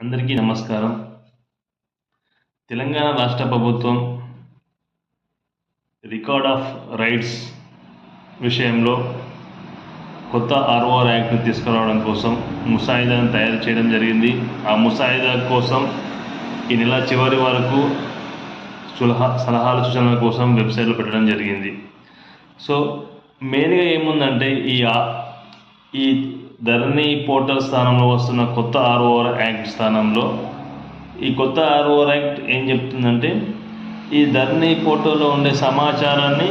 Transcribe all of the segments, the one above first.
అందరికీ నమస్కారం. తెలంగాణ రాష్ట్ర ప్రభుత్వం రికార్డ్ ఆఫ్ రైట్స్ విషయంలో కొత్త ఆర్ఓఆర్ యాక్ట్ని తీసుకురావడం కోసం ముసాయిదాను తయారు చేయడం జరిగింది. ఆ ముసాయిదా కోసం ఈ నెల చివరి వరకు సులహా సలహాల సూచనల కోసం వెబ్సైట్లో పెట్టడం జరిగింది. సో మెయిన్గా ఏముందంటే ఈ ఈ ధరణి పోర్టల్ స్థానంలో వస్తున్న కొత్త ఆర్ఓఆర్ యాక్ట్ స్థానంలో ఈ కొత్త ఆర్ఓఆర్ యాక్ట్ ఏం చెప్తుందంటే ఈ ధరణి పోర్టల్లో ఉండే సమాచారాన్ని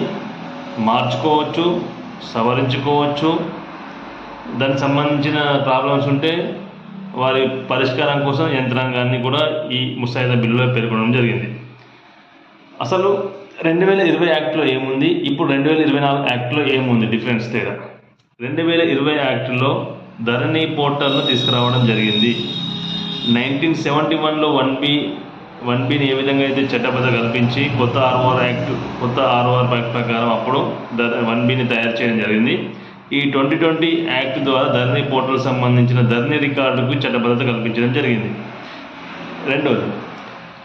మార్చుకోవచ్చు సవరించుకోవచ్చు. దానికి సంబంధించిన ప్రాబ్లమ్స్ ఉంటే వారి పరిష్కారం కోసం యంత్రాంగాన్ని కూడా ఈ ముసాయిదా బిల్లులో పేర్కొనడం జరిగింది. అసలు రెండు వేల ఇరవై యాక్ట్లో ఏముంది? ఇప్పుడు రెండు వేల ఇరవై నాలుగు యాక్ట్లో ఏముంది? డిఫరెన్స్ తేడా. రెండు వేల ఇరవై యాక్ట్లో ధరణి పోర్టల్ను తీసుకురావడం జరిగింది. నైన్టీన్ సెవెంటీ వన్లో వన్ బి వన్ బిని ఏ విధంగా అయితే చట్టబద్ధ కల్పించి కొత్త ఆర్ఓఆర్ యాక్ట్ కొత్త ఆర్ఓఆర్ యాక్ట్ ప్రకారం అప్పుడు ధర వన్ బిని తయారు చేయడం జరిగింది. ఈ ట్వంటీ ట్వంటీ యాక్ట్ ద్వారా ధరణి పోర్టల్ సంబంధించిన ధరణి రికార్డుకు చట్టబద్ధత కల్పించడం జరిగింది. రెండవది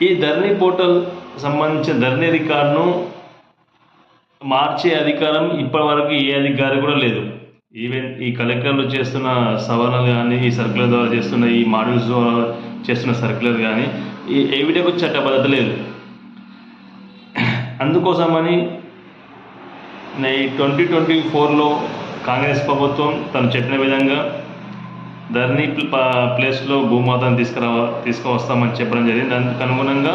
ఈ ధరణి పోర్టల్ సంబంధించిన ధరణి రికార్డును మార్చే అధికారం ఇప్పటివరకు ఏ అధికారి కూడా లేదు. ఈవెన్ ఈ కలెక్టర్లు చేస్తున్న సవరణలు కానీ ఈ సర్కులర్ ద్వారా చేస్తున్న ఈ మాడ్యూల్స్ ద్వారా చేస్తున్న సర్కులర్ కానీ ఈ ఏవిడకు చట్టబద్ధత లేదు. అందుకోసమని ఈ ట్వంటీ ట్వంటీ ఫోర్లో కాంగ్రెస్ ప్రభుత్వం తను చెప్పిన విధంగా ధర్నీ ప్లేస్లో భూమాతను తీసుకురా తీసుకువస్తామని చెప్పడం జరిగింది. దానికి అనుగుణంగా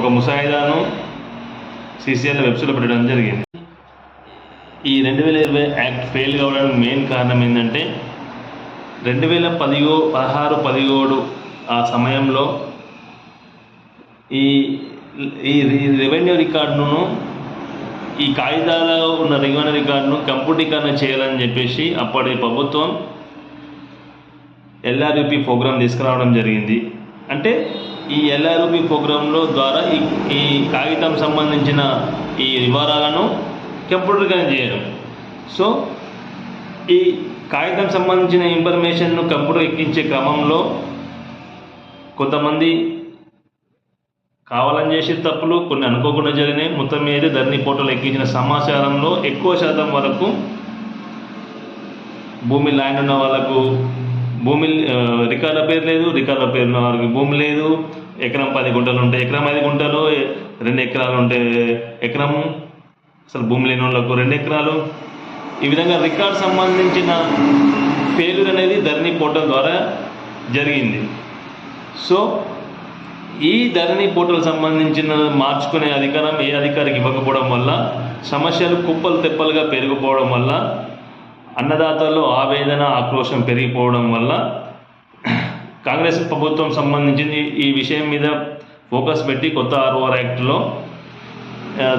ఒక ముసాయిదాను సీసీఎల్ వెబ్సైట్లో పెట్టడం జరిగింది. ఈ రెండు వేల ఇరవై యాక్ట్ ఫెయిల్ కావడానికి మెయిన్ కారణం ఏంటంటే రెండు వేల పదిహో పదహారు పదిహేడు ఆ సమయంలో ఈ ఈ రెవెన్యూ రికార్డును ఈ కాగితాలలో ఉన్న రెవెన్యూ రికార్డును కంప్యూటీకరణ చేయాలని చెప్పేసి అప్పటి ప్రభుత్వం ఎల్ఆర్యుపి ప్రోగ్రాం తీసుకురావడం జరిగింది. అంటే ఈ ఎల్ఆర్యుపి ప్రోగ్రాంలో ద్వారా ఈ ఈ కాగితం సంబంధించిన ఈ వివరాలను కంప్యూటర్గా చేయడం. సో ఈ కాగితం సంబంధించిన ఇన్ఫర్మేషన్ను కంప్యూటర్ ఎక్కించే క్రమంలో కొంతమంది కావాలని చేసే తప్పులు కొన్ని అనుకోకుండా జరిగినాయి. మొత్తం మీద ధరణి పోర్టల్ ఎక్కించిన సమాచారంలో ఎక్కువ శాతం వరకు భూమి ల్యాండ్ ఉన్న వాళ్ళకు భూమి ఆ, రికార్డుల పేరు లేదు రికార్డుల పేరు ఉన్న వాళ్ళకి భూమి లేదు. ఎకరం పది గుంటలు ఉంటాయి ఎకరం ఐదు గుంటలు రెండు ఎకరాలు ఉంటాయి ఎకరం అసలు భూమి లేని వాళ్ళకు రెండు ఎకరాలు. ఈ విధంగా రికార్డ్ సంబంధించిన ఫెయిల్యూర్ అనేది ధరణి పోర్టల్ ద్వారా జరిగింది. సో ఈ ధరణి పోర్టల్ సంబంధించిన మార్చుకునే అధికారం ఏ అధికారికి ఇవ్వకపోవడం వల్ల సమస్యలు కుప్పలు తెప్పలుగా పెరిగిపోవడం వల్ల అన్నదాతల్లో ఆవేదన ఆక్రోశం పెరిగిపోవడం వల్ల కాంగ్రెస్ ప్రభుత్వం సంబంధించింది ఈ విషయం మీద ఫోకస్ పెట్టి కొత్త ఆర్ఓఆర్ యాక్ట్లో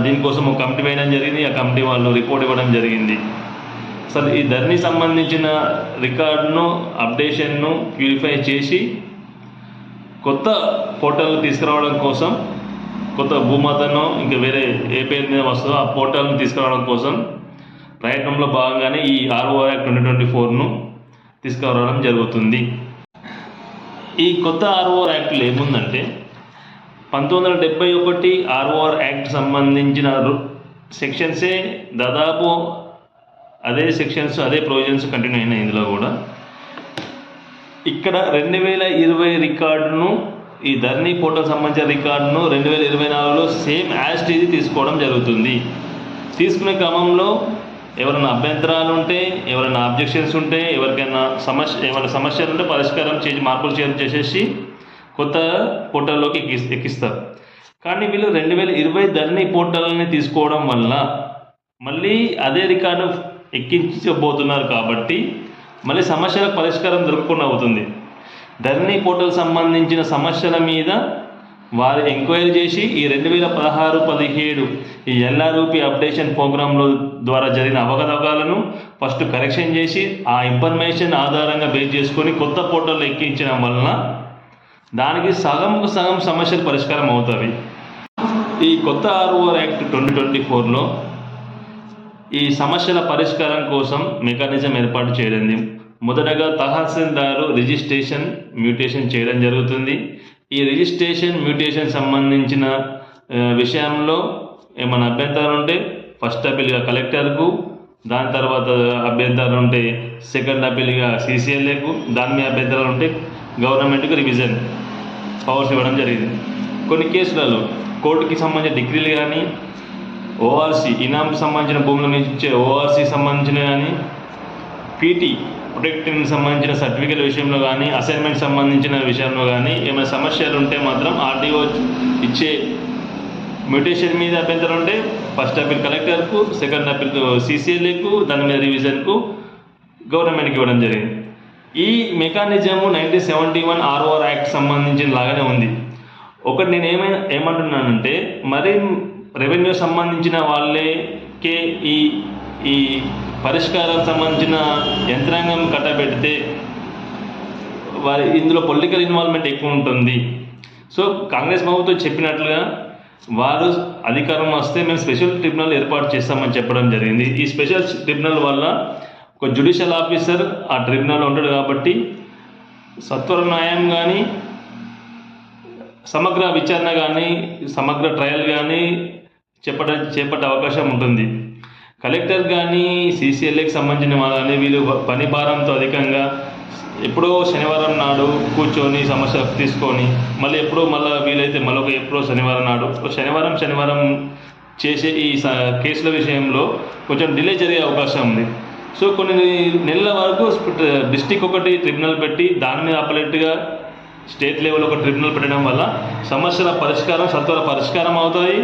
దీనికోసం ఒక కమిటీ వేయడం జరిగింది. ఆ కమిటీ వాళ్ళు రిపోర్ట్ ఇవ్వడం జరిగింది. అసలు ఈ ధరణి సంబంధించిన రికార్డును అప్డేషన్ను ప్యూరిఫై చేసి కొత్త పోర్టల్ని తీసుకురావడం కోసం కొత్త భూమాతను ఇంకా వేరే ఏ పేరు మీద వస్తుందో ఆ పోర్టల్ని తీసుకురావడం కోసం ప్రయత్నంలో భాగంగానే ఈ ఆర్ఓఆర్ యాక్ట్ ట్వంటీ ట్వంటీ ఫోర్ను తీసుకురావడం జరుగుతుంది. ఈ కొత్త ఆర్ఓఆర్ యాక్ట్లో ఏముందంటే పంతొమ్మిది వందల డెబ్బై ఒకటి ఆర్ఓఆర్ యాక్ట్ సంబంధించిన సెక్షన్సే దాదాపు అదే సెక్షన్స్ అదే ప్రొవిజన్స్ కంటిన్యూ అయినాయి ఇందులో కూడా. ఇక్కడ రెండు వేల ఇరవై రికార్డును ఈ ధరణి పోర్టల్ సంబంధించిన రికార్డును రెండు వేల ఇరవై నాలుగులో సేమ్ యాస్ట్ ఇది తీసుకోవడం జరుగుతుంది. తీసుకునే క్రమంలో ఎవరైనా అభ్యంతరాలు ఉంటే ఎవరైనా అబ్జెక్షన్స్ ఉంటే ఎవరికైనా సమస్య ఏమైనా సమస్యలు ఉంటే పరిష్కారం చేసి మార్పులు చేయడం చేసేసి కొత్త పోర్టల్లోకి ఎక్కి ఎక్కిస్తారు. కానీ వీళ్ళు రెండు వేల ఇరవై ధరణి పోర్టల్ని తీసుకోవడం వల్ల మళ్ళీ అదే రికార్డు ఎక్కించబోతున్నారు కాబట్టి మళ్ళీ సమస్యల పరిష్కారం దొరకకుండా అవుతుంది ధరణి పోర్టల్ సంబంధించిన సమస్యల మీద వారు ఎంక్వైరీ చేసి ఈ రెండు వేల పదహారు పదిహేడు ఈ ఎల్ఆర్ఓపి అప్డేషన్ ప్రోగ్రాంలో ద్వారా జరిగిన అవకతవకలను ఫస్ట్ కరెక్షన్ చేసి ఆ ఇన్ఫర్మేషన్ ఆధారంగా బేస్ చేసుకొని కొత్త పోర్టల్ ఎక్కించడం వలన దానికి సగంకు సగం సమస్యలు పరిష్కారం అవుతాయి ఈ కొత్త ఆర్ఓఆర్ యాక్ట్ ట్వంటీ ట్వంటీ ఫోర్లో ఈ సమస్యల పరిష్కారం కోసం మెకానిజం ఏర్పాటు చేయడం మొదటగా తహసీల్దారు రిజిస్ట్రేషన్ మ్యూటేషన్ చేయడం జరుగుతుంది. ఈ రిజిస్ట్రేషన్ మ్యూటేషన్ సంబంధించిన విషయంలో ఏమైనా అభ్యంతరాలు ఉంటే ఫస్ట్ అప్పీల్గా కలెక్టర్కు దాని తర్వాత అభ్యంతరాలు ఉంటే సెకండ్ అప్పీల్గా సీసీఎల్ఏకు దాని మీద అభ్యంతరాలు ఉంటే గవర్నమెంట్కు రివిజన్. పవర్స్ ఇవ్వడం జరిగింది. కొన్ని కేసులలో కోర్టుకి సంబంధించిన డిగ్రీలు కానీ ఓఆర్సీ ఇనాంకి సంబంధించిన భూముల మీద ఇచ్చే ఓఆర్సీ సంబంధించిన కానీ పీటీ ప్రొటెక్టింగ్ సంబంధించిన సర్టిఫికేట్ విషయంలో కానీ అసైన్మెంట్ సంబంధించిన విషయంలో కానీ ఏమైనా సమస్యలు ఉంటే మాత్రం ఆర్డీఓ ఇచ్చే మ్యూటేషన్ మీద అభ్యంతరం ఉంటే ఫస్ట్ అప్పీల్ కలెక్టర్కు సెకండ్ అప్పీల్ సీసీఎల్ఏకు దాని మీద రివిజన్కు గవర్నమెంట్కి ఇవ్వడం జరిగింది. ఈ mechanism nineteen seventy one ROR act సంబంధించిన లాగానే ఉంది. ఒకటి నేను ఏమైనా ఏమంటున్నానంటే మరి రెవెన్యూ సంబంధించిన వాళ్ళకే ఈ ఈ పరిష్కారం సంబంధించిన యంత్రాంగం కట్టబెడితే వారి ఇందులో పొలిటికల్ ఇన్వాల్వ్మెంట్ ఎక్కువ ఉంటుంది. సో కాంగ్రెస్ ప్రభుత్వం చెప్పినట్లుగా వారు అధికారం వస్తే మేము స్పెషల్ ట్రిబ్యునల్ ఏర్పాటు చేస్తామని చెప్పడం జరిగింది. ఈ స్పెషల్ ట్రిబ్యునల్ వల్ల ఒక జ్యుడిషియల్ ఆఫీసర్ ఆ ట్రిబ్యునల్ ఉంటాడు కాబట్టి సత్వర న్యాయం కానీ సమగ్ర విచారణ కానీ సమగ్ర ట్రయల్ కానీ చేపట్ట చేపట్టే అవకాశం ఉంటుంది. కలెక్టర్ కానీ సీసీఎల్ఏకి సంబంధించిన వాళ్ళని వీళ్ళు పని భారంతో అధికంగా ఎప్పుడో శనివారం నాడు కూర్చొని సమస్య తీసుకొని మళ్ళీ ఎప్పుడో మళ్ళీ వీలైతే మళ్ళీ ఎప్పుడో శనివారం నాడు శనివారం శనివారం చేసే ఈ కేసుల విషయంలో కొంచెం డిలే జరిగే అవకాశం ఉంది. సో కొన్ని నెలల వరకు డిస్టిక్ ఒకటి ట్రిబ్యునల్ పెట్టి దాని మీద అపలెట్గా స్టేట్ లెవెల్ ఒక ట్రిబ్యునల్ పెట్టడం వల్ల సమస్యల పరిష్కారం సత్వర పరిష్కారం అవుతాయి.